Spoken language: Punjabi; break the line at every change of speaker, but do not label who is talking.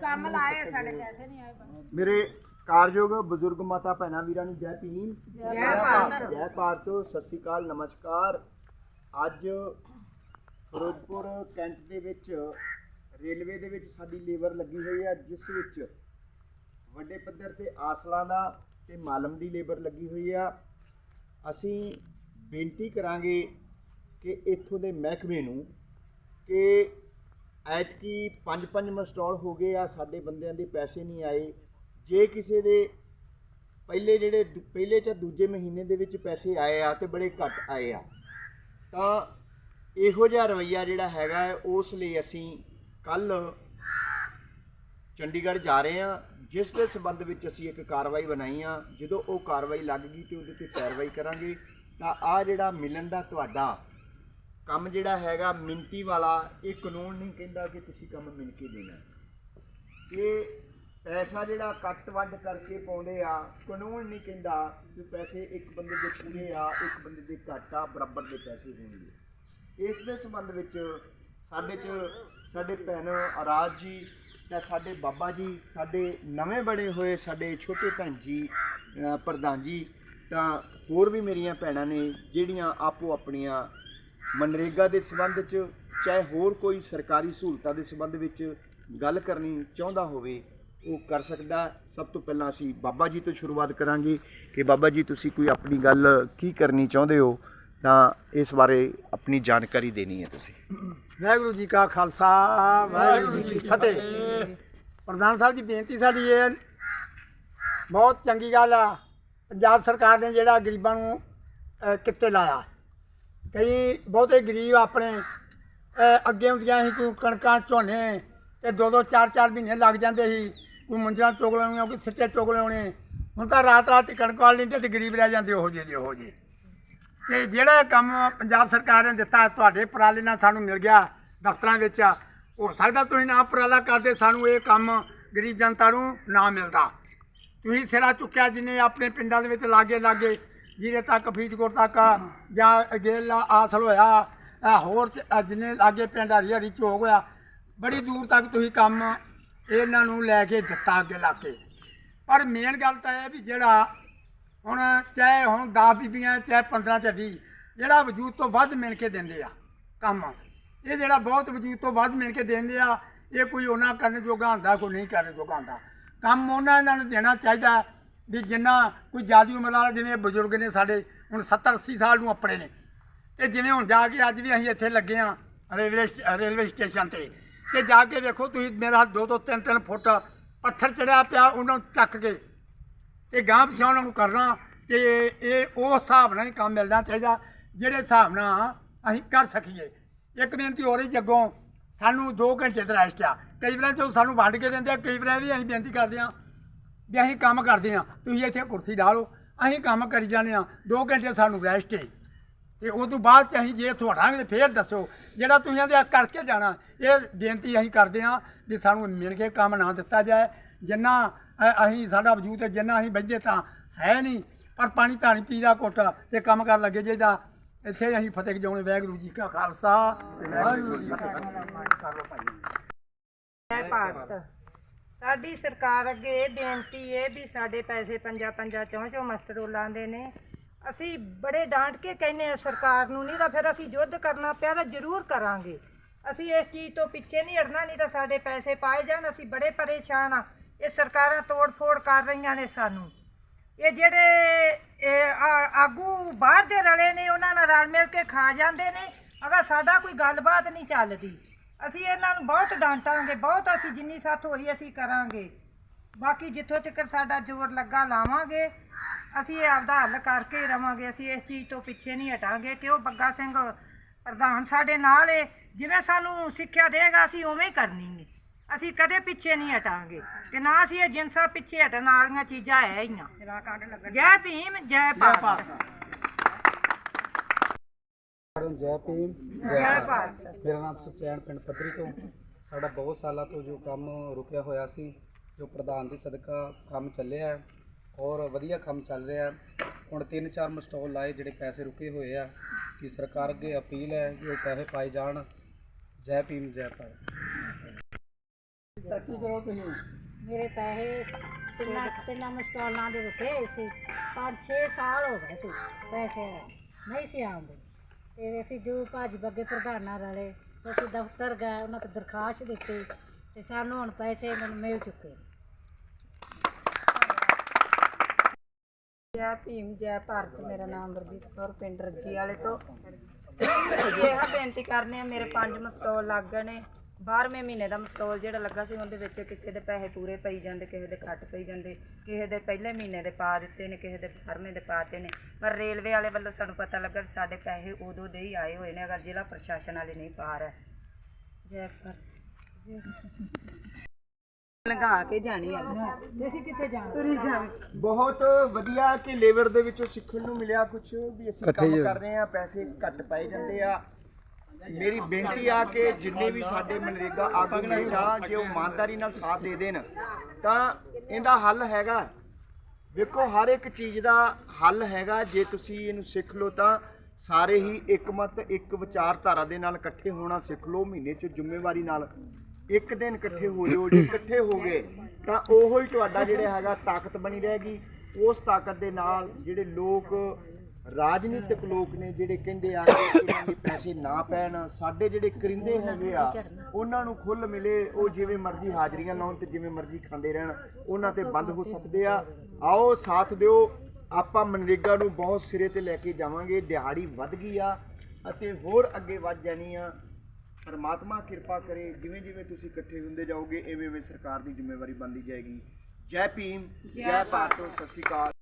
ਕੰਮ ਲਾਏ ਸਾਡੇ ਪੈਸੇ ਨਹੀਂ ਆਏ
ਮੇਰੇ ਕਾਰਯੋਗ ਬਜ਼ੁਰਗ ਮਾਤਾ ਭੈਣਾਂ ਵੀਰਾਂ ਨੂੰ ਜੈ ਭੀਮ।
ਜੈ ਭਾਰਤ।
ਜੈ ਭਾਰਤ ਸਤਿ ਸ਼੍ਰੀ ਅਕਾਲ ਨਮਸਕਾਰ। ਅੱਜ ਫਿਰੋਜ਼ਪੁਰ ਕੈਂਟ ਦੇ ਵਿੱਚ ਰੇਲਵੇ ਦੇ ਵਿੱਚ ਸਾਡੀ ਲੇਬਰ ਲੱਗੀ ਹੋਈ ਹੈ ਜਿਸ ਵਿੱਚ ਵੱਡੇ ਪੱਧਰ ਤੇ ਆਸਲਾਂ ਦਾ ਤੇ ਮਾਲਮ ਦੀ ਲੇਬਰ ਲੱਗੀ ਹੋਈ ਆ। ਅਸੀਂ ਬੇਨਤੀ ਕਰਾਂਗੇ ਕਿ ਇੱਥੋਂ ਦੇ ਮਹਿਕਮੇ ਨੂੰ ਕਿ ਐਤਕੀ ਪੰਜ ਪੰਜ ਮਸਟਾਲ ਹੋ ਗਏ ਆ ਸਾਡੇ ਬੰਦਿਆਂ ਦੇ ਪੈਸੇ ਨਹੀਂ ਆਏ। ਜੇ ਕਿਸੇ ਦੇ ਪਹਿਲੇ ਜਿਹੜੇ ਦੂ- ਪਹਿਲੇ ਜਾਂ ਦੂਜੇ ਮਹੀਨੇ ਦੇ ਵਿੱਚ ਪੈਸੇ ਆਏ ਆ ਤੇ ਬੜੇ ਘੱਟ ਆਏ ਆ ਤਾਂ ਇਹੋ ਜਿਹਾ ਰਵਈਆ ਜਿਹੜਾ ਹੈਗਾ ਹੈ, ਉਸ ਲਈ ਅਸੀਂ ਕੱਲ ਚੰਡੀਗੜ੍ਹ ਜਾ ਰਹੇ ਹਾਂ ਜਿਸ ਦੇ ਸੰਬੰਧ ਵਿੱਚ ਅਸੀਂ ਇੱਕ ਕਾਰਵਾਈ ਬਣਾਈ ਆ। ਜਦੋਂ ਉਹ ਕਾਰਵਾਈ ਲੱਗ ਗਈ ਤੇ ਉਹਦੇ ਤੇ ਪੈਰਵਾਈ ਕਰਾਂਗੇ ਤਾਂ ਆ ਜਿਹੜਾ ਮਿਲਣ ਦਾ ਤੁਹਾਡਾ ਕੰਮ ਜਿਹੜਾ ਹੈਗਾ ਮਿੰਤੀ ਵਾਲਾ, ਇਹ ਕਾਨੂੰਨ ਨਹੀਂ ਕਹਿੰਦਾ ਕਿ ਤੁਸੀਂ ਕੰਮ ਮਿਣ ਕੇ ਦੇਣਾ। ਇਹ ਪੈਸਾ ਜਿਹੜਾ ਕੱਟ ਵੱਢ ਕਰਕੇ ਪਾਉਂਦੇ ਆ, ਕਾਨੂੰਨ ਨਹੀਂ ਕਹਿੰਦਾ ਕਿ ਪੈਸੇ ਇੱਕ ਬੰਦੇ ਦੇ ਪੂਰੇ ਆ, ਇੱਕ ਬੰਦੇ ਦੇ ਘੱਟ ਆ, ਬਰਾਬਰ ਦੇ ਪੈਸੇ ਹੋਣਗੇ। ਇਸ ਦੇ ਸੰਬੰਧ ਵਿੱਚ ਸਾਡੇ ਚ ਸਾਡੇ ਭੈਣ ਆਰਾਜ ਜੀ ਤਾਂ ਸਾਡੇ ਬਾਬਾ ਜੀ, ਸਾਡੇ ਨਵੇਂ ਬਣੇ ਹੋਏ ਸਾਡੇ ਛੋਟੇ ਭੈਣ ਜੀ ਪ੍ਰਧਾਨ ਜੀ, ਤਾਂ ਹੋਰ ਵੀ ਮੇਰੀਆਂ ਭੈਣਾਂ ਨੇ, ਜਿਹੜੀਆਂ ਆਪੋ ਆਪਣੀਆਂ ਮਨਰੇਗਾ ਦੇ ਸੰਬੰਧ ਚ ਚਾਹੇ ਹੋਰ ਕੋਈ ਸਰਕਾਰੀ ਸਹੂਲਤਾਂ ਦੇ ਸੰਬੰਧ ਵਿੱਚ ਗੱਲ ਕਰਨੀ ਚਾਹੁੰਦਾ ਹੋਵੇ, ਉਹ ਕਰ ਸਕਦਾ। ਸਭ ਤੋਂ ਪਹਿਲਾਂ ਅਸੀਂ ਬਾਬਾ ਜੀ ਤੋਂ ਸ਼ੁਰੂਆਤ ਕਰਾਂਗੇ ਕਿ ਬਾਬਾ ਜੀ, ਤੁਸੀਂ ਕੋਈ ਆਪਣੀ ਗੱਲ ਕੀ ਕਰਨੀ ਚਾਹੁੰਦੇ ਹੋ, ਤਾਂ ਇਸ ਬਾਰੇ ਆਪਣੀ ਜਾਣਕਾਰੀ ਦੇਣੀ ਹੈ ਤੁਸੀਂ।
ਵਾਹਿਗੁਰੂ ਜੀ ਕਾ ਖਾਲਸਾ, ਵਾਹਿਗੁਰੂ ਜੀ ਕੀ ਫਤਿਹ। ਪ੍ਰਧਾਨ ਸਾਹਿਬ ਜੀ, ਬੇਨਤੀ ਸਾਡੀ ਇਹ ਬਹੁਤ ਚੰਗੀ ਗੱਲ ਆ। ਪੰਜਾਬ ਸਰਕਾਰ ਨੇ ਜਿਹੜਾ ਗਰੀਬਾਂ ਨੂੰ ਕਿੱਤੇ ਲਾਇਆ। ਕਈ ਬਹੁਤੇ ਗਰੀਬ ਆਪਣੇ ਅਹ, ਅੱਗੇ ਹੁੰਦੀਆਂ ਸੀ ਕੋਈ ਕਣਕਾਂ ਝੋਨੇ ਤੇ ਦੋ ਦੋ ਚਾਰ ਚਾਰ ਮਹੀਨੇ ਲੱਗ ਜਾਂਦੇ ਸੀ ਕੋਈ ਮੁੰਜਰਾ ਚੁਗ ਲੈਣੀਆਂ ਕੋਈ ਸਿੱਟੇ ਚੁਗ ਲਾਉਣੇ। ਹੁਣ ਤਾਂ ਰਾਤ ਰਾਤ ਹੀ ਕਣਕ ਵਾਲ ਲੈਂਦੇ ਤੇ ਗਰੀਬ ਰਹਿ ਜਾਂਦੇ ਉਹੋ ਜਿਹੇ ਦੇ ਉਹੋ ਜਿਹੇ। ਤੇ ਜਿਹੜਾ ਕੰਮ ਪੰਜਾਬ ਸਰਕਾਰ ਨੇ ਦਿੱਤਾ ਤੁਹਾਡੇ ਉਪਰਾਲੇ ਨਾਲ ਸਾਨੂੰ ਮਿਲ ਗਿਆ ਦਫ਼ਤਰਾਂ ਵਿੱਚ ਹੋ ਸਕਦਾ ਤੁਸੀਂ ਨਾ ਉਪਰਾਲਾ ਕਰਦੇ ਸਾਨੂੰ ਇਹ ਕੰਮ ਗਰੀਬ ਜਨਤਾ ਨੂੰ ਨਾ ਮਿਲਦਾ। ਤੁਸੀਂ ਸਿਰਾ ਚੁੱਕਿਆ ਜਿੰਨੇ ਆਪਣੇ ਪਿੰਡਾਂ ਦੇ ਵਿੱਚ ਲਾਗੇ ਲਾਗੇ ਜਿਹਦੇ ਤੱਕ ਫਰੀਦਕੋਟ ਤੱਕ ਜਾਂ ਗੇਲਾ ਆਸਲ ਹੋਇਆ ਆਹ ਹੋਰ ਚ- ਆਹ ਜਿੰਨੇ ਲਾਗੇ ਪਿੰਡ ਹਰੀ ਹਰੀ ਚੋਗ ਹੋਇਆ, ਬੜੀ ਦੂਰ ਤੱਕ ਤੁਸੀਂ ਕੰਮ ਇਹਨਾਂ ਨੂੰ ਲੈ ਕੇ ਦਿੱਤਾ ਅੱਗੇ ਲਾ ਕੇ। ਪਰ ਮੇਨ ਗੱਲ ਤਾਂ ਇਹ ਵੀ ਜਿਹੜਾ ਹੁਣ ਚਾਹੇ ਹੁਣ 10 ਬੀਬੀਆਂ, ਚਾਹੇ 15 ਚ 20 ਜਿਹੜਾ ਵਜੂਦ ਤੋਂ ਵੱਧ ਮਿਲ ਕੇ ਦਿੰਦੇ ਆ ਕੰਮ। ਇਹ ਜਿਹੜਾ ਬਹੁਤ ਵਜੂਦ ਤੋਂ ਵੱਧ ਮਿਲ ਕੇ ਦਿੰਦੇ ਆ, ਇਹ ਕੋਈ ਉਹਨਾਂ ਕਰਨ ਜੋਗਾ ਹੁੰਦਾ, ਕੋਈ ਨਹੀਂ ਕਰਨ ਜੋਗਾ ਹੁੰਦਾ। ਕੰਮ ਉਹਨਾਂ ਇਹਨਾਂ ਨੂੰ ਦੇਣਾ ਚਾਹੀਦਾ ਵੀ ਜਿੰਨਾ ਕੋਈ ਜਾਦੀ ਉਮਰ ਵਾਲਾ ਜਿਵੇਂ ਬਜ਼ੁਰਗ ਨੇ ਸਾਡੇ, ਹੁਣ 70 80 ਸਾਲ ਨੂੰ ਆਪਣੇ ਨੇ। ਤੇ ਜਿਵੇਂ ਹੁਣ ਜਾ ਕੇ ਅੱਜ ਵੀ ਅਸੀਂ ਇੱਥੇ ਲੱਗੇ ਆ ਰੇਲਵੇ ਸਟ- ਰੇਲਵੇ ਸਟੇਸ਼ਨ ਤੇ। ਤੇ ਜਾ ਕੇ ਵੇਖੋ ਤੁਸੀਂ ਮੇਰਾ 2 ਤੋਂ 3 3 ਫੁੱਟ ਪੱਥਰ ਚੜਿਆ ਪਿਆ ਉਹਨਾਂ ਨੂੰ ਚੱਕ ਕੇ। ਤੇ ਗਾਂ ਪਿਛਾਂ ਉਹਨਾਂ ਨੂੰ ਕਰਨਾ ਤੇ ਇਹ ਉਸ ਹਿਸਾਬ ਨਾਲ ਹੀ ਕੰਮ ਮਿਲਣਾ ਚਾਹੀਦਾ, ਜਿਹੜੇ ਹਿਸਾਬ ਨਾਲ ਅਸੀਂ ਕਰ ਸਕੀਏ। ਇੱਕ ਬੇਨਤੀ ਹੋ ਰਹੀ ਜੱਗੋਂ ਸਾਨੂੰ 2 ਘੰਟੇ ਦਾ ਰੈਸਟ ਆ। ਕਈ ਵਾਰ ਜੋ ਸਾਨੂੰ ਵੰਡ ਕੇ ਦਿੰਦੇ ਆ, ਕਈ ਵਾਰ ਵੀ ਅਸੀਂ ਬੇਨਤੀ ਕਰਦੇ ਆ ਵੀ ਅਸੀਂ ਕੰਮ ਕਰਦੇ ਆ ਤੁਸੀਂ ਇੱਥੇ ਕੁਰਸੀ ਢਾਲੋ ਅਸੀਂ ਕੰਮ ਕਰੀ ਜਾਂਦੇ ਆ 2 ਘੰਟੇ ਸਾਨੂੰ ਰੈਸਟ ਹੈ ਤੇ ਉਸ ਤੋਂ ਬਾਅਦ ਚ ਅਸੀਂ ਜੇ ਤੁਹਾਡਾ ਫੇਰ ਦੱਸੋ, ਜਿਹੜਾ ਤੁਸੀਂ ਆਂਦੇ ਕਰਕੇ ਜਾਣਾ, ਇਹ ਬੇਨਤੀ ਅਸੀਂ ਕਰਦੇ ਹਾਂ ਵੀ ਸਾਨੂੰ ਮਿਲ ਕੇ ਕੰਮ ਨਾ ਦਿੱਤਾ ਜਾਏ। ਜਿੰਨਾ ਅਸੀਂ ਸਾਡਾ ਵਜੂਦ ਹੈ, ਜਿੰਨਾ ਅਸੀਂ ਬੈਠੇ ਤਾਂ ਹੈ ਨਹੀਂ, ਪਰ ਪਾਣੀ ਧਾਣੀ ਪੀ ਦਾ ਘੁੱਟ ਤੇ ਕੰਮ ਕਰਨ ਲੱਗੇ ਜਿਹਦਾ ਇੱਥੇ ਅਸੀਂ ਫਤਿਹ ਜਾਉਣੇ ਵਾਹਿਗੁਰੂ ਜੀ ਕਾ ਖਾਲਸਾ, ਵਾਹਿਗੁਰੂ ਜੀ ਕੀ ਫਤਿਹ। ਕਰ ਲਓ ਭਾਈ
ਜੈ ਭਾਰਤ। ਸਾਡੀ ਸਰਕਾਰ ਅੱਗੇ ਇਹ ਬੇਨਤੀ ਹੈ ਵੀ ਸਾਡੇ ਪੈਸੇ ਪੰਜਾ ਪੰਜਾ ਚੌਂ ਚੌਂ ਮਸਟਰੋਲਾਂ ਦੇ ਨੇ। ਅਸੀਂ ਬੜੇ ਡਾਂਟ ਕੇ ਕਹਿੰਨੇ ਆ ਸਰਕਾਰ ਨੂੰ, ਨਹੀਂ ਤਾਂ ਫਿਰ ਅਸੀਂ ਯੁੱਧ ਕਰਨਾ ਪਿਆ ਤਾਂ ਜ਼ਰੂਰ ਕਰਾਂਗੇ। ਅਸੀਂ ਇਸ ਚੀਜ਼ ਤੋਂ ਪਿੱਛੇ ਨਹੀਂ ਹਟਣਾ, ਨਹੀਂ ਤਾਂ ਸਾਡੇ ਪੈਸੇ ਪਾਏ ਜਾਣ, ਅਸੀਂ ਬੜੇ ਪਰੇਸ਼ਾਨ ਆ ਇਹ ਸਰਕਾਰਾਂ ਤੋੜ ਫੋੜ ਕਰ ਰਹੀਆਂ ਨੇ ਸਾਨੂੰ। ਇਹ ਜਿਹੜੇ ਆਗੂ ਬਾਹਰ ਦੇ ਰਲੇ ਨੇ, ਉਹਨਾਂ ਨਾਲ ਰਲ ਮਿਲ ਕੇ ਖਾ ਜਾਂਦੇ ਨੇ। ਅਗਰ ਸਾਡਾ ਕੋਈ ਗੱਲਬਾਤ ਨਹੀਂ ਚੱਲਦੀ ਅਸੀਂ ਇਹਨਾਂ ਨੂੰ ਬਹੁਤ ਡਾਂਟਾਂਗੇ ਬਹੁਤ ਅਸੀਂ ਜਿੰਨੀ ਸਾਥ ਹੋਈ ਅਸੀਂ ਕਰਾਂਗੇ। ਬਾਕੀ ਜਿੱਥੋਂ ਤੱਕ ਸਾਡਾ ਜ਼ੋਰ ਲੱਗਾ ਲਾਵਾਂਗੇ ਅਸੀਂ ਇਹ ਆਪਦਾ ਹੱਲ ਕਰਕੇ ਹੀ ਰਵਾਂਗੇ ਅਸੀਂ ਇਸ ਚੀਜ਼ ਤੋਂ ਪਿੱਛੇ ਨਹੀਂ ਹਟਾਂਗੇ। ਕਿ ਉਹ ਬੱਗਾ ਸਿੰਘ ਪ੍ਰਧਾਨ ਸਾਡੇ ਨਾਲ ਏ ਜਿਵੇਂ ਸਾਨੂੰ ਸਿੱਖਿਆ ਦੇਗਾ ਅਸੀਂ ਉਵੇਂ ਹੀ ਕਰਨੀ ਏ। ਅਸੀਂ ਕਦੇ ਪਿੱਛੇ ਨਹੀਂ ਹਟਾਂਗੇ। ਤੇ ਨਾ ਅਸੀਂ ਇਹ ਜਿੰਸਾ ਪਿੱਛੇ ਹਟਣ ਵਾਲੀਆਂ ਚੀਜ਼ਾਂ ਹੈ ਹੀ ਨਾ ਜੈ ਭੀਮ ਜੈ ਭਾਰਤ
ਜੈ ਭੀਮ।
ਜੈ ਭਾਰਤ।
ਮੇਰਾ ਨਾਮ ਸੁਚੈਨ ਪਿੰਡ ਪੱਧਰੀ ਤੋਂ। ਸਾਡਾ ਬਹੁਤ ਸਾਲਾਂ ਤੋਂ ਜੋ ਕੰਮ ਰੁਕਿਆ ਹੋਇਆ ਸੀ ਜੋ ਪ੍ਰਧਾਨ ਦੀ ਸਦਕਾ ਕੰਮ ਚੱਲਿਆ ਹੈ ਔਰ ਵਧੀਆ ਕੰਮ ਚੱਲ ਰਿਹਾ ਹੈ। ਹੁਣ ਤਿੰਨ ਚਾਰ ਮਸਟਾਲ ਲਾਏ ਜਿਹੜੇ ਪੈਸੇ ਰੁਕੇ ਹੋਏ ਆ ਕਿ ਸਰਕਾਰ ਅੱਗੇ ਅਪੀਲ ਹੈ ਕਿ ਉਹ ਪੈਸੇ ਪਾਏ ਜਾਣ। ਜੈ ਭੀਮ ਜੈ ਭਾਰਤ।
ਕੀ ਕਰੋ ਤੁਸੀਂ।
ਮੇਰੇ ਪੈਸੇ ਤਿੰਨਾਂ ਤਿੰਨਾਂ ਮੁਸਟਾਲਾਂ ਦੇ ਰੁਕੇ ਸੀ 5-6 ਸਾਲ ਹੋ ਗਏ ਸੀ ਪੈਸੇ ਨਹੀਂ ਸੀ ਆਉਂਦੇ। ਤੇ ਅਸੀਂ ਜੋ ਭਾਜੀ ਬੱਗੇ ਪ੍ਰਧਾਨਾਂ ਰਲੇ ਅਸੀਂ ਦਫ਼ਤਰ ਗਏ, ਉਹਨਾਂ ਤੋਂ ਦਰਖਾਸਤ ਦਿੱਤੀ ਤੇ ਸਾਨੂੰ ਹੁਣ ਪੈਸੇ ਮੈਨੂੰ ਮਿਲ ਚੁੱਕੇ
ਜੈ ਭੀਮ, ਜੈ ਭਾਰਤ, ਮੇਰਾ ਨਾਮ ਵਰਜੀਤ ਕੌਰ, ਪਿੰਡ ਰੱਜੀ ਵਾਲੇ ਤੋਂ। ਅਸੀਂ ਇਹ ਬੇਨਤੀ ਕਰਨੇ ਆ, ਮੇਰੇ ਪੰਜ ਮਸਟੋਲ ਲੱਗ ਗਏ ਨੇ। 12ਵੇਂ ਮਹੀਨੇ ਦਾ ਮਸਟੋਲ ਜਿਹੜਾ ਲੱਗਾ ਸੀ ਉਹਦੇ ਵਿੱਚ ਕਿਸੇ ਦੇ ਪੈਸੇ ਪੂਰੇ ਪਈ ਜਾਂਦੇ ਕਿਸੇ ਦੇ ਘੱਟ ਪਈ ਜਾਂਦੇ ਕਿਸੇ ਦੇ ਪਹਿਲੇ ਮਹੀਨੇ ਦੇ ਪਾ ਦਿੱਤੇ ਨੇ ਕਿਸੇ ਦੇ 12ਵੇਂ ਦੇ ਪਾ ਦਿੱਤੇ ਨੇ। ਪਰ ਰੇਲਵੇ ਵਾਲੇ ਵੱਲੋਂ ਸਾਨੂੰ ਪਤਾ ਲੱਗਾ ਵੀ ਸਾਡੇ ਪੈਸੇ ਉਦੋਂ ਦੇ ਹੀ ਆਏ ਹੋਏ ਨੇ ਅਗਰ ਜ਼ਿਲ੍ਹਾ ਪ੍ਰਸ਼ਾਸਨ ਵਾਲੇ ਨਹੀਂ ਪਾ ਰਹੇ। ਜੈ ਭਾਰਤ ਲਗਾ ਕੇ ਜਾਣੀ ਆ
ਤੇ ਅਸੀਂ ਕਿੱਥੇ ਜਾਣਾ?
ਤੁਰੀ ਜਾਵੇ
ਬਹੁਤ ਵਧੀਆ ਕਿ ਲੇਬਰ ਦੇ ਵਿੱਚੋਂ ਸਿੱਖਣ ਨੂੰ ਮਿਲਿਆ ਕੁਝ ਵੀ ਅਸੀਂ ਕੰਮ ਕਰ ਰਹੇ ਆ ਪੈਸੇ ਘੱਟ ਪਾਏ ਜਾਂਦੇ ਆ। ਮੇਰੀ ਬੇਨਤੀ ਆ ਕਿ ਜਿੰਨੇ ਵੀ ਸਾਡੇ ਮਨਰੇਗਾ ਆਗੂ ਨੇ ਜਾਂ ਜੇ ਉਹ ਇਮਾਨਦਾਰੀ ਨਾਲ ਸਾਥ ਦੇ ਦੇਣ, ਤਾਂ ਇਹਦਾ ਹੱਲ ਹੈਗਾ। ਵੇਖੋ, ਹਰ ਇੱਕ ਚੀਜ਼ ਦਾ ਹੱਲ ਹੈਗਾ। ਜੇ ਤੁਸੀਂ ਇਹਨੂੰ ਸਿੱਖ ਲਓ, ਤਾਂ ਸਾਰੇ ਹੀ ਇੱਕ ਮਤ ਇੱਕ ਵਿਚਾਰਧਾਰਾ ਦੇ ਨਾਲ ਇਕੱਠੇ ਹੋਣਾ ਸਿੱਖ ਲਓ, ਮਹੀਨੇ 'ਚ ਜ਼ਿੰਮੇਵਾਰੀ ਨਾਲ। ਇੱਕ ਦਿਨ ਇਕੱਠੇ ਹੋ ਜਾਓ। ਜੇ ਇਕੱਠੇ ਹੋ ਗਏ, ਤਾਂ ਉਹੋ ਹੀ ਤੁਹਾਡਾ ਜਿਹੜਾ ਹੈਗਾ ਤਾਕਤ ਬਣੀ ਰਹੇਗੀ। ਉਸ ਤਾਕਤ ਦੇ ਨਾਲ ਜਿਹੜੇ ਲੋਕ ਰਾਜਨੀਤਿਕ ਲੋਕ ਨੇ ਜਿਹੜੇ ਕਹਿੰਦੇ ਆ ਕਿ ਇਹਨਾਂ ਦੇ ਪੈਸੇ ਨਾ ਪੈਣ, ਸਾਡੇ ਜਿਹੜੇ ਕਰਿੰਦੇ ਹੈਗੇ ਆ, ਉਹਨਾਂ ਨੂੰ ਖੁੱਲ ਮਿਲੇ, ਉਹ ਜਿਵੇਂ ਮਰਜ਼ੀ ਹਾਜ਼ਰੀਆਂ ਲਾਉਣ ਤੇ ਜਿਵੇਂ ਮਰਜ਼ੀ ਖਾਂਦੇ ਰਹਿਣ, ਉਹਨਾਂ ਤੇ ਬੰਦ ਹੋ ਸਕਦੇ ਆ। ਆਓ ਸਾਥ ਦਿਓ, ਆਪਾਂ ਮਨਰੇਗਾ ਨੂੰ ਬਹੁਤ ਸਿਰੇ ਤੇ ਲੈ ਕੇ ਜਾਵਾਂਗੇ, ਦਿਹਾੜੀ ਵੱਧ ਗਈ ਆ, ਅਤੇ ਹੋਰ ਅੱਗੇ ਵੱਧ ਜਾਣੀ ਆ। ਪਰਮਾਤਮਾ ਕਿਰਪਾ ਕਰੇ, ਜਿਵੇਂ ਜਿਵੇਂ ਤੁਸੀਂ ਇਕੱਠੇ ਹੁੰਦੇ ਜਾਓਗੇ, ਐਵੇਂ ਐਵੇਂ ਸਰਕਾਰ ਦੀ ਜ਼ਿੰਮੇਵਾਰੀ ਬਣਦੀ ਜਾਏਗੀ। ਜੈ ਭੀਮ, ਜੈ ਭਾਰਤ, ਸਤਿ ਸ਼੍ਰੀ ਅਕਾਲ।